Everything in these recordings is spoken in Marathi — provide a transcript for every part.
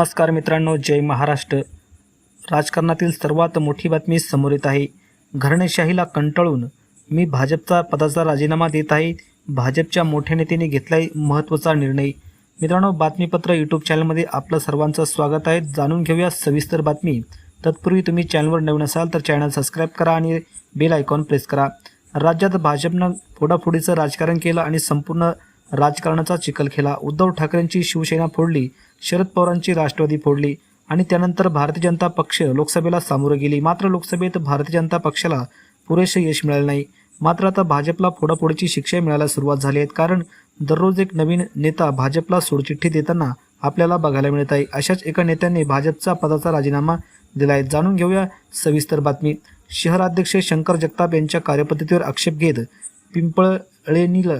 नमस्कार मित्रांनो जय महाराष्ट्र. राजकारणातील सर्वात मोठी बातमी समोर येत आहे. घराणेशाहीला कंटाळून मी भाजपचा पदाचा राजीनामा देत आहे. भाजपच्या मोठ्या नेत्याने घेतला आहे महत्त्वाचा निर्णय. मित्रांनो बातमीपत्र यूट्यूब चॅनलमध्ये आपलं सर्वांचं स्वागत आहे. जाणून घेऊया सविस्तर बातमी. तत्पूर्वी तुम्ही चॅनलवर नवीन असाल तर चॅनल सबस्क्राईब करा आणि बेल आयकॉन प्रेस करा. राज्यात भाजपनं फोडाफोडीचं राजकारण केलं आणि संपूर्ण राजकारणाचा चिखलखेला उद्धव ठाकरेंची शिवसेना फोडली शरद पवारांची राष्ट्रवादी फोडली आणि त्यानंतर भारतीय जनता पक्ष लोकसभेला सामोरं गेली. मात्र लोकसभेत भारतीय जनता पक्षाला पुरेसे यश मिळाले नाही. मात्र आता भाजपला फोडाफोडीची शिक्षा मिळायला सुरुवात झाली आहे. कारण दररोज एक नवीन नेता भाजपला सोडचिठ्ठी देताना आपल्याला बघायला मिळत आहे. अशाच एका नेत्याने भाजपचा पदाचा राजीनामा दिला आहे. जाणून घेऊया सविस्तर बातमी. शहराध्यक्ष शंकर जगताप यांच्या कार्यपद्धतीवर आक्षेप घेत पिंपळळेनील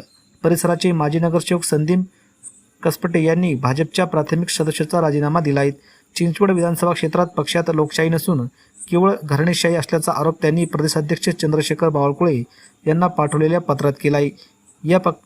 परिसराचे माजी नगरसेवक संदीप कसपटे यांनी भाजपच्या प्राथमिक सदस्याचा राजीनामा दिला आहे चिंचवड विधानसभा क्षेत्रात पक्षात लोकशाही नसून केवळ घराणेशाही असल्याचा आरोप त्यांनी प्रदेशाध्यक्ष चंद्रशेखर बावळकुळे यांना पाठवलेल्या पत्रात केला आहे या पक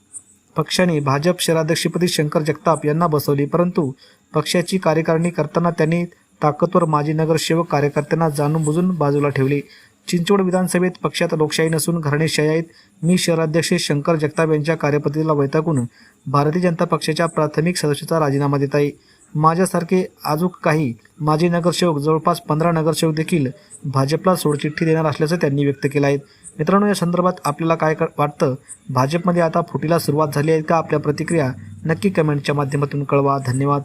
पक्षाने भाजप शहराध्यक्षपदी शंकर जगताप यांना बसवले परंतु पक्षाची कार्यकारिणी करताना त्यांनी ताकदवर माजी नगरसेवक कार्यकर्त्यांना जाणून बुजून बाजूला ठेवले. चिंचवड विधानसभेत पक्षात लोकशाही नसून घराणेशाही आहेत मी शहराध्यक्ष शंकर जगताप यांच्या कार्यपद्धतीला वैतागून भारतीय जनता पक्षाच्या प्राथमिक सदस्याचा राजीनामा देत आहे. माझ्यासारखे अजूक काही माजी नगरसेवक जवळपास पंधरा नगरसेवक देखील भाजपला सोडचिठ्ठी देणार असल्याचं त्यांनी व्यक्त केलं आहे. मित्रांनो या संदर्भात आपल्याला काय क- वाटतं? भाजपमध्ये आता फुटीला सुरुवात झाली आहे का? आपल्या प्रतिक्रिया नक्की कमेंटच्या माध्यमातून कळवा. धन्यवाद.